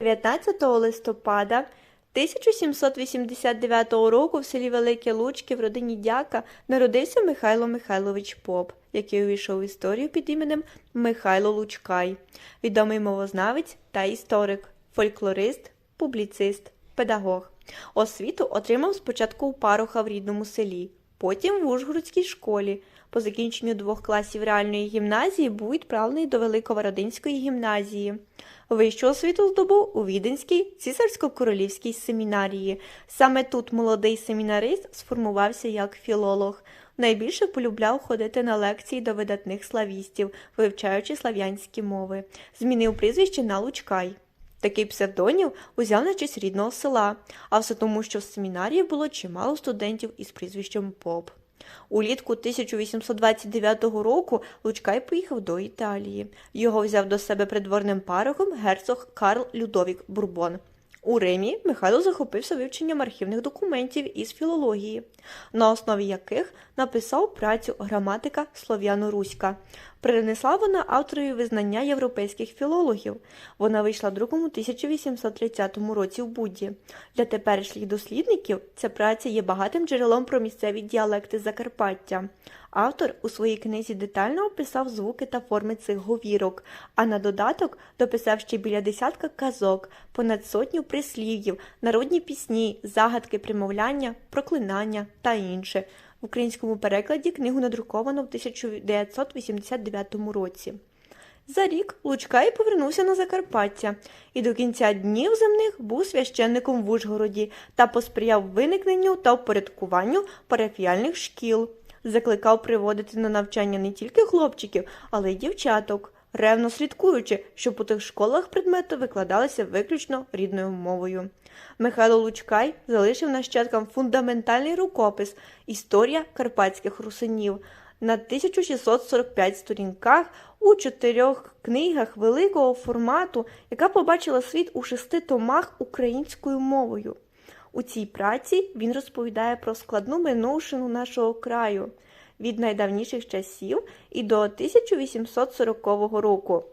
19 листопада 1789 року в селі Велике Лучки в родині дяка народився Михайло Михайлович Поп, який увійшов в історію під іменем Михайло Лучкай, відомий мовознавець та історик, фольклорист, публіцист, педагог. Освіту отримав спочатку у пароха в рідному селі, потім в Ужгородській школі. По закінченню двох класів реальної гімназії був відправлений до Великовародинської гімназії. Вищу освіту здобув у Віденській цісарсько-королівській семінарії. Саме тут молодий семінарист сформувався як філолог. Найбільше полюбляв ходити на лекції до видатних славістів, вивчаючи слав'янські мови. Змінив прізвище на Лучкай. Такий псевдонім узяв на честь рідного села, а все тому, що в семінарії було чимало студентів із прізвищем Поп. Улітку 1829 року Лучкай поїхав до Італії. Його взяв до себе придворним парохом герцог Карл Людовік Бурбон. У Римі Михайло захопився вивченням архівних документів із філології, на основі яких написав працю граматика слов'яно-руська. Принесла вона авторові визнання європейських філологів. Вона вийшла друком у 1830 році в Будді. Для теперішніх дослідників ця праця є багатим джерелом про місцеві діалекти Закарпаття. Автор у своїй книзі детально описав звуки та форми цих говірок, а на додаток дописав ще біля десятка казок, понад сотню прислів'їв, народні пісні, загадки примовляння, проклинання та інше. В українському перекладі книгу надруковано в 1989 році. За рік Лучкай повернувся на Закарпаття і до кінця днів земних був священником в Ужгороді та посприяв виникненню та впорядкуванню парафіальних шкіл. Закликав приводити на навчання не тільки хлопчиків, але й дівчаток, ревно слідкуючи, щоб у тих школах предмети викладалися виключно рідною мовою. Михайло Лучкай залишив нащадкам фундаментальний рукопис Історія карпатських русинів на 1645 сторінках у чотирьох книгах великого формату, яка побачила світ у шести томах українською мовою. У цій праці він розповідає про складну минувшину нашого краю від найдавніших часів і до 1840 року.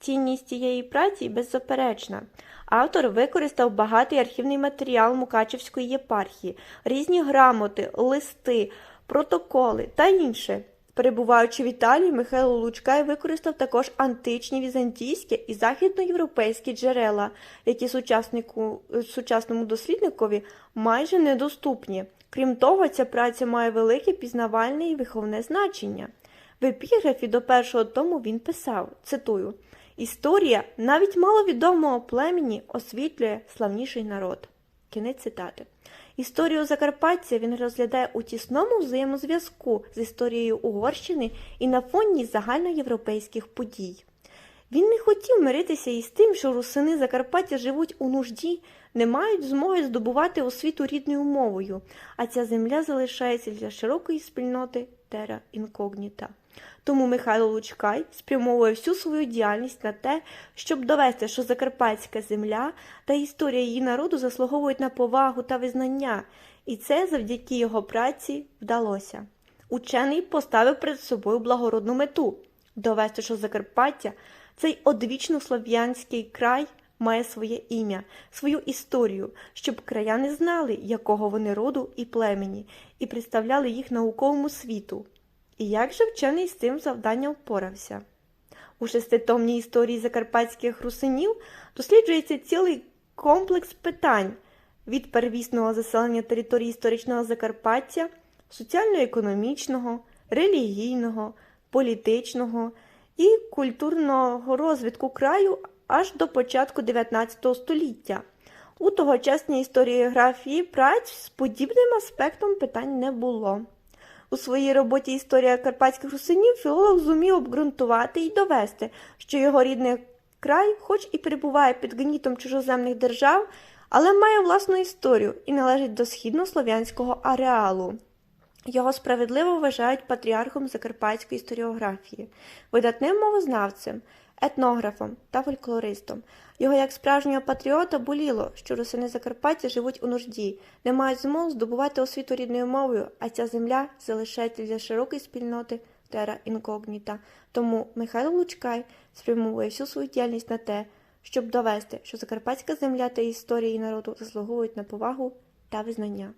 Цінність цієї праці беззаперечна. Автор використав багатий архівний матеріал Мукачевської єпархії, різні грамоти, листи, протоколи та інше. Перебуваючи в Італії, Михайло Лучкай використав також античні візантійські і західноєвропейські джерела, які сучаснику, сучасному дослідникові майже недоступні. Крім того, ця праця має велике пізнавальне і виховне значення. В епіграфі до першого тому він писав, цитую, Історія навіть маловідомого племені освітлює славніший народ. Кінець цитати. Історію Закарпаття він розглядає у тісному взаємозв'язку з історією Угорщини і на фоні загальноєвропейських подій. Він не хотів миритися із тим, що русини Закарпаття живуть у нужді, не мають змоги здобувати освіту рідною мовою, а ця земля залишається для широкої спільноти тера інкогніта. Тому Михайло Лучкай спрямовує всю свою діяльність на те, щоб довести, що Закарпатська земля та історія її народу заслуговують на повагу та визнання, і це завдяки його праці вдалося. Учений поставив перед собою благородну мету довести, що Закарпаття, цей одвічно слов'янський край, має своє ім'я, свою історію, щоб краяни знали, якого вони роду і племені, і представляли їх науковому світу. І як же вчений з цим завданням впорався? У шеститомній історії закарпатських русинів досліджується цілий комплекс питань від первісного заселення території історичного Закарпаття, соціально-економічного, релігійного, політичного і культурного розвитку краю аж до початку 19 століття. У тогочасній історіографії праць з подібним аспектом питань не було. У своїй роботі Історія карпатських русинів філолог зумів обґрунтувати і довести, що його рідний край, хоч і перебуває під гнітом чужоземних держав, але має власну історію і належить до східнослов'янського ареалу. Його справедливо вважають патріархом закарпатської історіографії, видатним мовознавцем, етнографом та фольклористом. Його як справжнього патріота боліло, що русини Закарпаття живуть у нужді, не мають змог здобувати освіту рідною мовою, а ця земля залишається для широкої спільноти тера інкогніта. Тому Михайло Лучкай спрямовує всю свою діяльність на те, щоб довести, що закарпатська земля та історія її народу заслуговують на повагу та визнання.